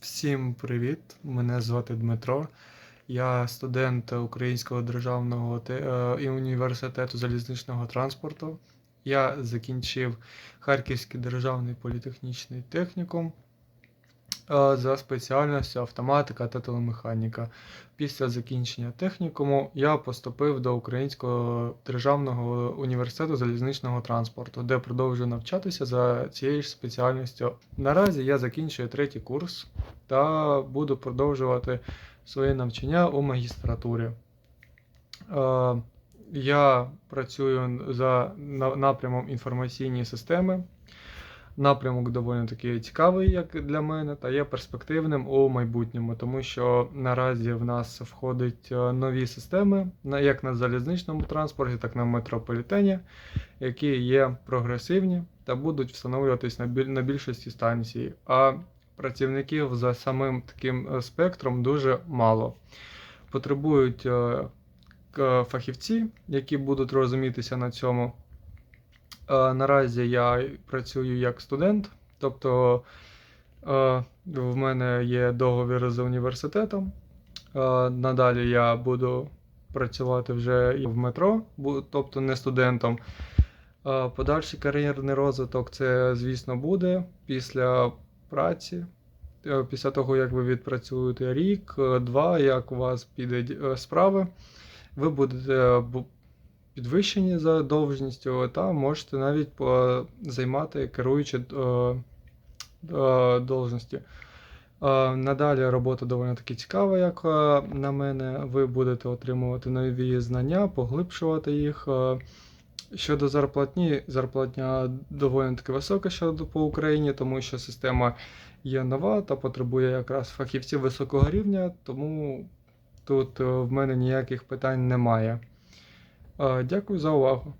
Всім привіт! Мене звати Дмитро. Я студент Українського державного е, і університету залізничного транспорту. Я закінчив Харківський державний політехнічний технікум за спеціальністю автоматика та телемеханіка. Після закінчення технікуму я поступив до Українського державного університету залізничного транспорту, де продовжую навчатися за цією ж спеціальністю. Наразі я закінчую третій курс та буду продовжувати своє навчання у магістратурі. Е, Я працюю за напрямом інформаційні системи. Напрямок доволі таки цікавий, як для мене, та є перспективним у майбутньому, тому що наразі в нас входять е, нові системи, як на залізничному транспорті, так і на метрополітені, які є прогресивні та будуть встановлюватись на, більшості станцій. А працівників за самим таким е, спектром дуже мало. Потребують е, фахівці, які будуть розумітися на цьому. Е, Наразі я працюю як студент, тобто е, в мене є договір з університетом. Е, Надалі я буду працювати вже і в метро, тобто не студентом. Подальший кар'єрний розвиток це, звісно, буде після праці. Після того, як ви відпрацюєте рік, два, як у вас піде справи, ви будете бу- підвищені за довжністю, та можете навіть займати керуючі е, е, должності. Е, Надалі робота доволі таки цікава, як на мене. Ви будете отримувати нові знання, поглибшувати їх. Щодо зарплатні, зарплатня доволі таки висока щодо по Україні, тому що система є нова та потребує якраз фахівців високого рівня, тому тут в мене ніяких питань немає. Дякую за увагу.